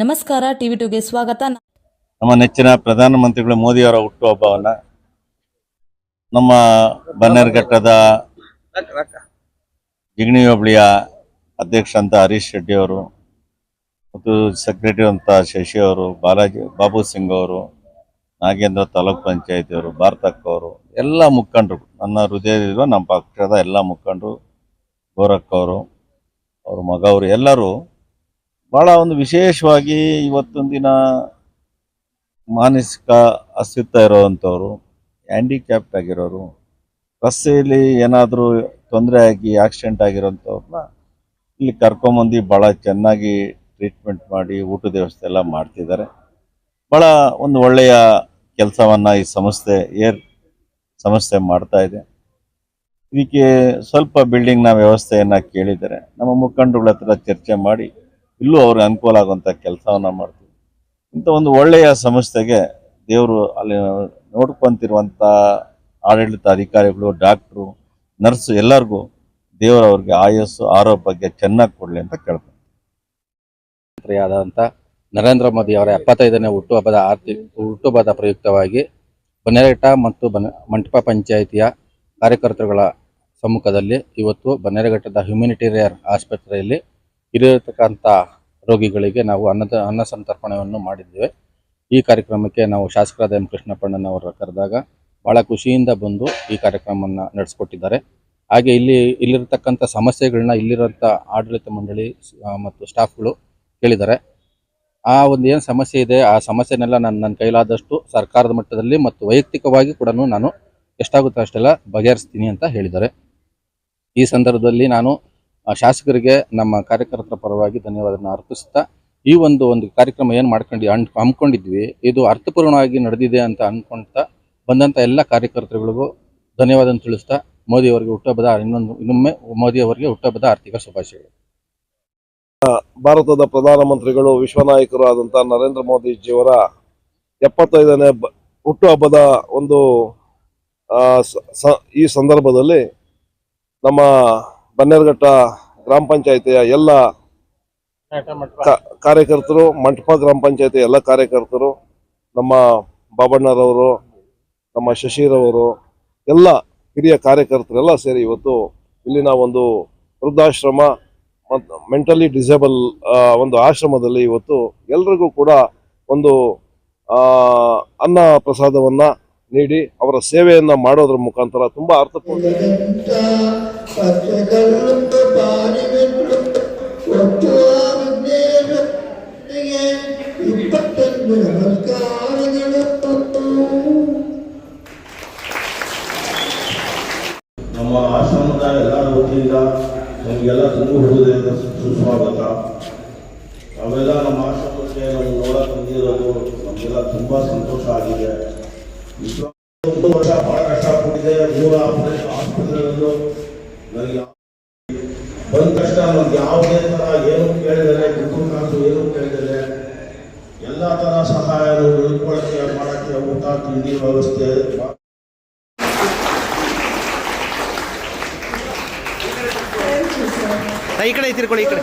ನಮಸ್ಕಾರ, ಟಿವಿ ಟುಗೆ ಸ್ವಾಗತ. ನಮ್ಮ ನೆಚ್ಚಿನ ಪ್ರಧಾನಮಂತ್ರಿಗಳು ಮೋದಿಯವರ ಹುಟ್ಟುಹಬ್ಬವನ್ನ, ನಮ್ಮ ಬನ್ನೇರುಘಟ್ಟದ ಜಿಗಣಿ ಹೋಬಳಿಯ ಅಧ್ಯಕ್ಷ ಅಂತ ಹರೀಶ್ ಶೆಟ್ಟಿ ಅವರು, ಮತ್ತು ಸೆಕ್ರೆಟರಿ ಅಂತ ಶಶಿ ಅವರು, ಬಾಲಾಜಿ, ಬಾಬು ಸಿಂಗ್ ಅವರು, ನಾಗೇಂದ್ರ ತಾಲೂಕ್ ಪಂಚಾಯತಿಯವರು ಭಾರತಕ್ಕ ಅವರು, ಎಲ್ಲ ಮುಖಂಡರು, ನನ್ನ ಹೃದಯದಿರುವ ನಮ್ಮ ಪಕ್ಷದ ಎಲ್ಲ ಮುಖಂಡರು ಗೋರಕ್ಕವರು ಅವ್ರ ಮಗ ಅವರು ಎಲ್ಲರೂ ಭಾಳ ಒಂದು ವಿಶೇಷವಾಗಿ ಇವತ್ತೊಂದು ದಿನ ಮಾನಸಿಕ ಅಸ್ತಿತ್ವ ಇರೋವಂಥವ್ರು ಹ್ಯಾಂಡಿಕ್ಯಾಪ್ಟ್ ಆಗಿರೋರು, ರಸ್ತೆಯಲ್ಲಿ ಏನಾದರೂ ತೊಂದರೆ ಆಗಿ ಆಕ್ಸಿಡೆಂಟ್ ಆಗಿರೋಂಥವ್ರನ್ನ ಇಲ್ಲಿ ಕರ್ಕೊಂಬಂದು ಭಾಳ ಚೆನ್ನಾಗಿ ಟ್ರೀಟ್ಮೆಂಟ್ ಮಾಡಿ ಊಟದ ವ್ಯವಸ್ಥೆ ಎಲ್ಲ ಮಾಡ್ತಿದ್ದಾರೆ. ಭಾಳ ಒಂದು ಒಳ್ಳೆಯ ಕೆಲಸವನ್ನು ಈ ಸಂಸ್ಥೆ, ಏರ್ ಸಂಸ್ಥೆ ಮಾಡ್ತಾ ಇದೆ. ಇದಕ್ಕೆ ಸ್ವಲ್ಪ ಬಿಲ್ಡಿಂಗ್ನ ವ್ಯವಸ್ಥೆಯನ್ನು ಕೇಳಿದರೆ ನಮ್ಮ ಮುಖಂಡಗಳ ಹತ್ರ ಚರ್ಚೆ ಮಾಡಿ ಇಲ್ಲೂ ಅವ್ರಿಗೆ ಅನುಕೂಲ ಆಗುವಂಥ ಕೆಲಸವನ್ನು ಮಾಡ್ತೀವಿ. ಇಂಥ ಒಂದು ಒಳ್ಳೆಯ ಸಂಸ್ಥೆಗೆ ದೇವರು ಅಲ್ಲಿ ನೋಡ್ಕೊಂತಿರುವಂಥ ಆಡಳಿತ ಅಧಿಕಾರಿಗಳು, ಡಾಕ್ಟ್ರು, ನರ್ಸು ಎಲ್ಲರಿಗೂ ದೇವರು ಅವ್ರಿಗೆ ಆಯಸ್ಸು, ಆರೋಗ್ಯ ಚೆನ್ನಾಗಿ ಕೊಡಲಿ ಅಂತ ಕೇಳ್ತೀನಿ ನರೇಂದ್ರ ಮೋದಿ ಅವರ ಎಪ್ಪತ್ತೈದನೇ ಹುಟ್ಟುಹಬ್ಬದ ಆರ್ತಿ, ಹುಟ್ಟುಹಬ್ಬದ ಪ್ರಯುಕ್ತವಾಗಿ ಬನ್ನೇರಘಟ್ಟ ಮತ್ತು ಬನ, ಮಂಟಪ ಪಂಚಾಯಿತಿಯ ಕಾರ್ಯಕರ್ತರುಗಳ ಸಮ್ಮುಖದಲ್ಲಿ ಇವತ್ತು ಬನ್ನೇರಘಟ್ಟದ ಹ್ಯುಮಿನಿಟೇರಿಯರ್ ಆಸ್ಪತ್ರೆಯಲ್ಲಿ ಇರತಕ್ಕಂಥ ರೋಗಿಗಳಿಗೆ ನಾವು ಅನ್ನದ, ಅನ್ನ ಸಂತರ್ಪಣೆಯನ್ನು ಮಾಡಿದ್ದೇವೆ. ಈ ಕಾರ್ಯಕ್ರಮಕ್ಕೆ ನಾವು ಶಾಸಕರಾದ ಎಂ ಕೃಷ್ಣಪ್ಪಣ್ಣನವರ ಕರೆದಾಗ ಭಾಳ ಖುಷಿಯಿಂದ ಬಂದು ಈ ಕಾರ್ಯಕ್ರಮವನ್ನು ನಡೆಸ್ಕೊಟ್ಟಿದ್ದಾರೆ. ಹಾಗೆ ಇಲ್ಲಿ, ಇಲ್ಲಿರತಕ್ಕಂಥ ಸಮಸ್ಯೆಗಳನ್ನ ಇಲ್ಲಿರೋಂಥ ಆಡಳಿತ ಮಂಡಳಿ ಮತ್ತು ಸ್ಟಾಫ್ಗಳು ಕೇಳಿದ್ದಾರೆ. ಆ ಒಂದು ಏನು ಸಮಸ್ಯೆ ಇದೆ, ಆ ಸಮಸ್ಯೆನೆಲ್ಲ ನಾನು ನನ್ನ ಕೈಲಾದಷ್ಟು ಸರ್ಕಾರದ ಮಟ್ಟದಲ್ಲಿ ಮತ್ತು ವೈಯಕ್ತಿಕವಾಗಿ ಕೂಡ ನಾನು ಎಷ್ಟಾಗುತ್ತೋ ಅಷ್ಟೆಲ್ಲ ಬಗೆಹರಿಸ್ತೀನಿ ಅಂತ ಹೇಳಿದ್ದಾರೆ. ಈ ಸಂದರ್ಭದಲ್ಲಿ ನಾನು ಶಾಸಕರಿಗೆ ನಮ್ಮ ಕಾರ್ಯಕರ್ತರ ಪರವಾಗಿ ಧನ್ಯವಾದನ ಅರ್ಪಿಸ್ತಾ ಈ ಒಂದು ಒಂದು ಕಾರ್ಯಕ್ರಮ ಏನು ಮಾಡ್ಕೊಂಡು ಅನ್ ಹಮ್ಮಿಕೊಂಡಿದ್ವಿ, ಇದು ಅರ್ಥಪೂರ್ಣವಾಗಿ ನಡೆದಿದೆ ಅಂತ ಅಂದ್ಕೊಳ್ತಾ ಬಂದಂಥ ಎಲ್ಲ ಕಾರ್ಯಕರ್ತರುಗಳಿಗೂ ಧನ್ಯವಾದ ತಿಳಿಸ್ತಾ ಮೋದಿ ಅವರಿಗೆ ಹುಟ್ಟುಹಬ್ಬದ ಇನ್ನೊಂದು, ಇನ್ನೊಮ್ಮೆ ಮೋದಿ ಅವರಿಗೆ ಹುಟ್ಟುಹಬ್ಬದ ಆರ್ಥಿಕ ಶುಭಾಶಯಗಳು. ಭಾರತದ ಪ್ರಧಾನಮಂತ್ರಿಗಳು ವಿಶ್ವನಾಯಕರು ಆದಂಥ ನರೇಂದ್ರ ಮೋದಿಜಿಯವರ ಎಪ್ಪತ್ತೈದನೇ ಹುಟ್ಟುಹಬ್ಬದ ಒಂದು ಈ ಸಂದರ್ಭದಲ್ಲಿ ನಮ್ಮ ಬನ್ನೇರುಘಟ್ಟ ಗ್ರಾಮ ಪಂಚಾಯಿತಿಯ ಎಲ್ಲ ಕಾರ್ಯಕರ್ತರು ಮಂಟಪ ಗ್ರಾಮ ಪಂಚಾಯತಿ ಎಲ್ಲ ಕಾರ್ಯಕರ್ತರು ನಮ್ಮ ಬಾಬಣ್ಣರವರು ನಮ್ಮ ಶಶಿರವರು ಎಲ್ಲ ಹಿರಿಯ ಕಾರ್ಯಕರ್ತರೆಲ್ಲ ಸೇರಿ ಇವತ್ತು ಇಲ್ಲಿನ ಒಂದು ವೃದ್ಧಾಶ್ರಮ ಮತ್ತು ಮೆಂಟಲಿ ಡಿಸೇಬಲ್ ಒಂದು ಆಶ್ರಮದಲ್ಲಿ ಇವತ್ತು ಎಲ್ರಿಗೂ ಕೂಡ ಒಂದು ಆ, ಅನ್ನ ಪ್ರಸಾದವನ್ನ ನೀಡಿ ಅವರ ಸೇವೆಯನ್ನು ಮಾಡೋದ್ರ ಮುಖಾಂತರ ತುಂಬಾ ಅರ್ಥಪೂರ್ಣ. ನಮ್ಮ ಆಶ್ರಮದ ಎಲ್ಲರ ವತಿಯಿಂದ ನಮಗೆಲ್ಲ ತುಂಬು ಹೃದಯದ ಸುಸ್ವಾಗತ. ನಾವೆಲ್ಲ ನಮ್ಮ ಆಶ್ರಮಕ್ಕೆ ನಾವು ನೋಡಕ್ ಬಂದಿರೋದು ನಮಗೆಲ್ಲ ತುಂಬ ಸಂತೋಷ ಆಗಿದೆ. ಒಂದು ವರ್ಷ ಬಹಳ ಕಷ್ಟಪಟ್ಟಿದೆ ಮೂರು ಆಸ್ಪತ್ರೆಗಳಲ್ಲೂ ಬಂದ ತಕ್ಷಣ ನನಗೆ ಯಾವುದೇ ತರ ಏನು ಕೇಳಿದರೆ ದುಡ್ಡು ಕಾಸು ಏನು ಕೇಳಿದರೆ ಎಲ್ಲ ತರ ಸಹಾಯ ಉಳ್ಕೊಳಕ್ಕೆ ಮಾಡಕ್ಕೆ ಊಟ, ತಿಂಡಿ ವ್ಯವಸ್ಥೆ ಈ ಕಡೆ ಐತಿರ್ಕೊಳ್ಳಿ ಈ ಕಡೆ.